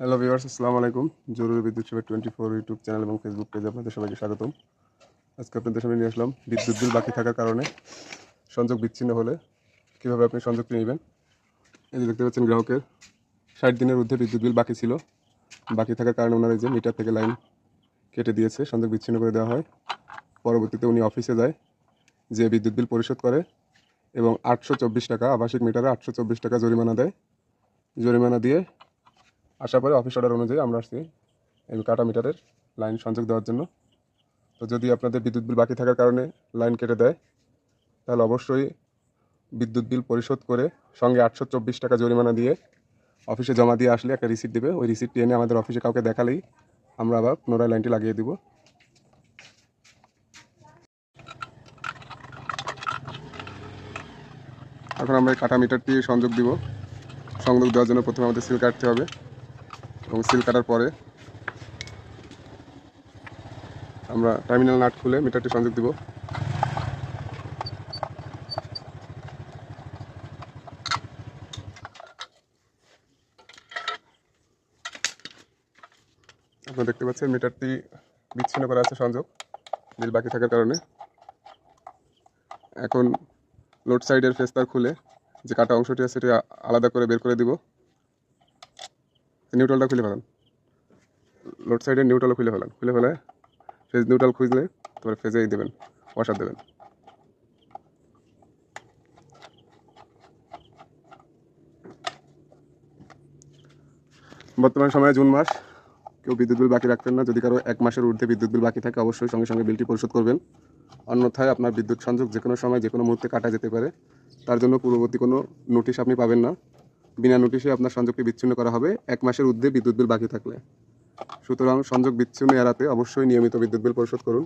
Hello viewers আসসালামু আলাইকুম। জরুরি বিদ্যুৎ সেবা টোয়েন্টি ফোর ইউটিউব চ্যানেল এবং ফেসবুক পেজে আপনাদের সবাইকে স্বাগতম। আজকে আপনাদের সামনে নিয়ে আসলাম বিদ্যুৎ বিল বাকি থাকার কারণে সংযোগ বিচ্ছিন্ন হলে কীভাবে আপনি সংযোগটি নেবেন? এই যে দেখতে পাচ্ছেন গ্রাহকের ষাট দিনের মধ্যে বিদ্যুৎ বিল বাকি ছিল। বাকি থাকার কারণে ওনার যে মিটার থেকে লাইন কেটে দিয়েছে, সংযোগ বিচ্ছিন্ন করে দেওয়া হয়। পরবর্তীতে উনি অফিসে যায় যে বিদ্যুৎ বিল পরিশোধ করে এবং আটশো চব্বিশ টাকা আবাসিক মিটারে আটশো চব্বিশ টাকা জরিমানা দেয়। জরিমানা দিয়ে আসার পরে অফিস অর্ডার অনুযায়ী আমরা আসছি এই কাটা মিটারের লাইন সংযোগ দেওয়ার জন্য। তো যদি আপনাদের বিদ্যুৎ বিল বাকি থাকার কারণে লাইন কেটে দেয়, তাহলে অবশ্যই বিদ্যুৎ বিল পরিশোধ করে সঙ্গে আটশো চব্বিশ টাকা জরিমানা দিয়ে অফিসে জমা দিয়ে আসলে একটা রিসিপ্ট দেবে। ওই রিসিপ্টটি এনে আমাদের অফিসে কাউকে দেখালেই আমরা আবার পুনরায় লাইনটি লাগিয়ে দিব। এখন আমরা এই কাটা মিটারটি সংযোগ দিব। সংযোগ দেওয়ার জন্য প্রথমে আমাদের সিল কাটতে হবে। এবং সিল কাটার পরে আমরা টার্মিনাল নাট খুলে মিটারটি সংযোগ দিব। আপনারা দেখতে পাচ্ছেন মিটারটি বিচ্ছিন্ন করা আছে সংযোগ বিল বাকি থাকার কারণে। এখন লোড সাইডের ফেস্তার খুলে যে কাটা অংশটি আছে সেটি আলাদা করে বের করে দিব। নিউট্রালটা খুলে ফেলান লোড সাইডের নিউট্রালও খুলে ফেলান খুলে ফেলে ফেজ নিউট্রাল খুঁজলে তারপরে ফেজেই দেবেন ওয়াশার দেবেন। বর্তমান সময়ে জুন মাস, কেউ বিদ্যুৎ বিল বাকি রাখবেন না। যদি কারও এক মাসের ঊর্ধ্বে বিদ্যুৎ বিল বাকি থাকে, অবশ্যই সঙ্গে সঙ্গে বিলটি পরিশোধ করবেন। অন্যথায় আপনার বিদ্যুৎ সংযোগ যে কোনো সময় যে কোনো মুহূর্তে কাটা যেতে পারে। তার জন্য পূর্ববর্তী কোনো নোটিশ আপনি পাবেন না। বিনা নোটিশে আপনার সংযোগটি বিচ্ছিন্ন করা হবে। এক মাসের ঊর্ধ্বে বিদ্যুৎ বিল বাকি থাকলে। সুতরাং সংযোগ বিচ্ছিন্ন এড়াতে অবশ্যই নিয়মিত বিদ্যুৎ বিল পরিশোধ করুন।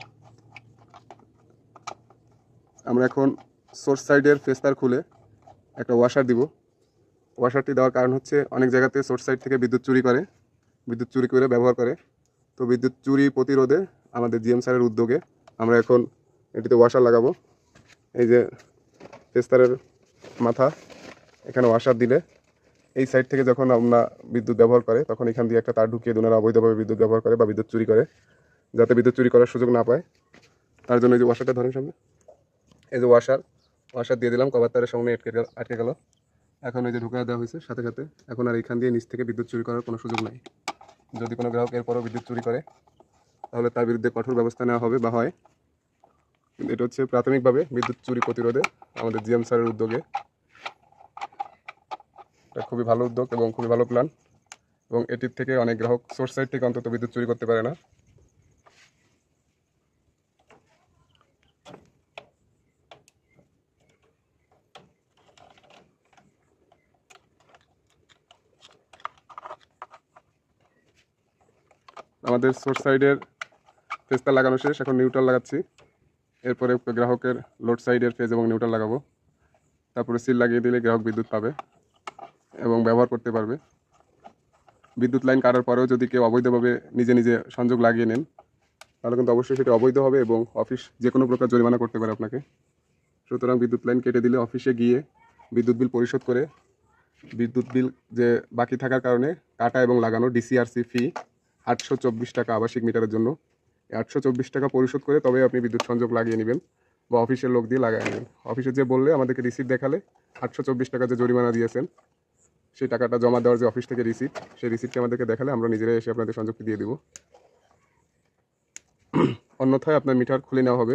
আমরা এখন সোর্স সাইডের ফেস্তার খুলে একটা ওয়াশার দিব। ওয়াশারটি দেওয়ার কারণ হচ্ছে অনেক জায়গাতে সোর্স সাইড থেকে বিদ্যুৎ চুরি করে, বিদ্যুৎ চুরি করে ব্যবহার করে। তো বিদ্যুৎ চুরি প্রতিরোধে আমাদের জিএম স্যারের উদ্যোগে আমরা এখন এটিতে ওয়াশার লাগাবো। এই যে ফেস্তারের মাথা, এখানে ওয়াশার দিলে এই সাইড থেকে যখন আমরা বিদ্যুৎ ব্যবহার করে, তখন এখান দিয়ে একটা তার ঢুকিয়ে দুনারা অবৈধভাবে বিদ্যুৎ ব্যবহার করে বা বিদ্যুৎ চুরি করে, যাতে বিদ্যুৎ চুরি করার সুযোগ না পায়। তার জন্য এই যে ওয়াশারটা ধরেন সামনে। এই যে ওয়াশার ওয়াশার দিয়ে দিলাম কভার তারের সঙ্গে আটকে গেল আটকে গেল। এখন এই যে ঢুকায় দেওয়া হয়েছে, সাথে সাথে এখন আর এখান দিয়ে নিচ থেকে বিদ্যুৎ চুরি করার কোনো সুযোগ নাই। যদি কোনো গ্রাহক এরপরও বিদ্যুৎ চুরি করে, তাহলে তার বিরুদ্ধে কঠোর ব্যবস্থা নেওয়া হবে বা হয়। এটা হচ্ছে প্রাথমিকভাবে বিদ্যুৎ চুরি প্রতিরোধে আমাদের জিএম স্যারের উদ্যোগে। এটা খুবই ভালো উদ্যোগ এবং খুবই ভালো প্ল্যান এবং এটির থেকে অনেক গ্রাহক সোর্স সাইড থেকে অন্তত বিদ্যুৎ চুরি করতে পারে না। আমাদের সোর্স সাইডের ফেস্তা লাগানো শেষ, এখন নিউট্রাল লাগাচ্ছি। এরপরে গ্রাহকের লোড সাইডের ফেজ এবং নিউট্রাল লাগাবো। তারপরে সিল লাগিয়ে দিলে গ্রাহক বিদ্যুৎ পাবে। এবং ব্যবহার করতে পারবে। বিদ্যুৎ লাইন কাটার পরেও যদি কেউ অবৈধভাবে নিজে নিজে সংযোগ লাগিয়ে নেন, তাহলে কিন্তু অবশ্যই সেটা অবৈধ হবে এবং অফিস যে কোনো প্রকার জরিমানা করতে পারে আপনাকে। সুতরাং বিদ্যুৎ লাইন কেটে দিলে অফিসে গিয়ে বিদ্যুৎ বিল পরিশোধ করে বিদ্যুৎ বিল যে বাকি থাকার কারণে কাটা এবং লাগানো ডিসিআরসি ফি আটশো চব্বিশ টাকা আবাসিক মিটারের জন্য। আটশো চব্বিশ টাকা পরিশোধ করে তবে আপনি বিদ্যুৎ সংযোগ লাগিয়ে নেবেন বা অফিসের লোক দিয়ে লাগিয়ে নেবেন। অফিসে যে বললে আমাদেরকে রিসিপ্ট দেখালে আটশো চব্বিশ টাকা যে জরিমানা দিয়েছেন সেই টাকাটা জমা দেওয়ার যে অফিস থেকে রিসিপ্ট সেই রিসিপ্টটি আমাদেরকে দেখালে আমরা নিজেরাই এসে আপনাদের সংযোগটি দিয়ে দেবো। অন্যথায় আপনার মিটার খুলে নেওয়া হবে।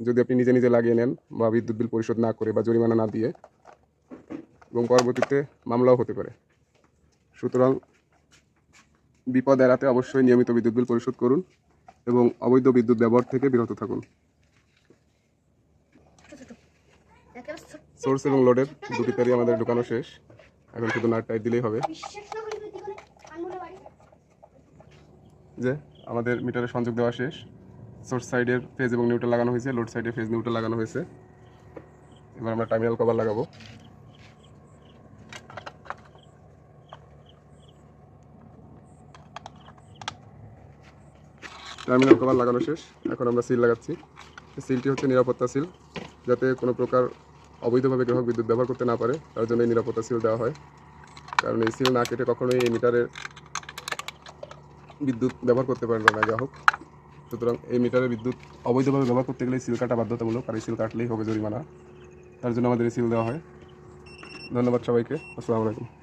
যদি আপনি নিজে নিজে লাগিয়ে নেন বা বিদ্যুৎ বিল পরিশোধ না করে বা জরিমানা না দিয়ে এবং পরবর্তীতে মামলাও হতে পারে। সুতরাং বিপদ এড়াতে অবশ্যই নিয়মিত বিদ্যুৎ বিল পরিশোধ করুন এবং অবৈধ বিদ্যুৎ ব্যবহার থেকে বিরত থাকুন। সোর্স এবং লোডের দুটি তারই আমাদের ঢুকানো শেষ। এখন শুধু নাট টাইট দিলেই হবে। যে আমাদের মিটারে সংযোগ দেওয়া শেষ। সোর্স সাইডের ফেজ এবং নিউট্রাল লাগানো হয়েছে, লোড সাইডে ফেজ নিউট্রাল লাগানো হয়েছে। এবার আমরা টার্মিনাল কভার লাগাবো। টার্মিনাল কভার লাগানো শেষ। এখন আমরা সিল লাগাচ্ছি। সিলটি হচ্ছে নিরাপত্তা সিল, যাতে কোনো প্রকার অবৈধভাবে গ্রাহক বিদ্যুৎ ব্যবহার করতে না পারে, তার জন্য এই নিরাপত্তা সিল দেওয়া হয়। কারণ এই সিল না কেটে কখনোই এই মিটারের বিদ্যুৎ ব্যবহার করতে পারে না গ্রাহক। হোক সুতরাং এই মিটারের বিদ্যুৎ অবৈধভাবে ব্যবহার করতে গেলে সিল কাটা বাধ্যতামূলক, আর এই সিল কাটলেই হবে জরিমানা। তার জন্য আমাদের এই সিল দেওয়া হয়। ধন্যবাদ সবাইকে। আসসালামু আলাইকুম।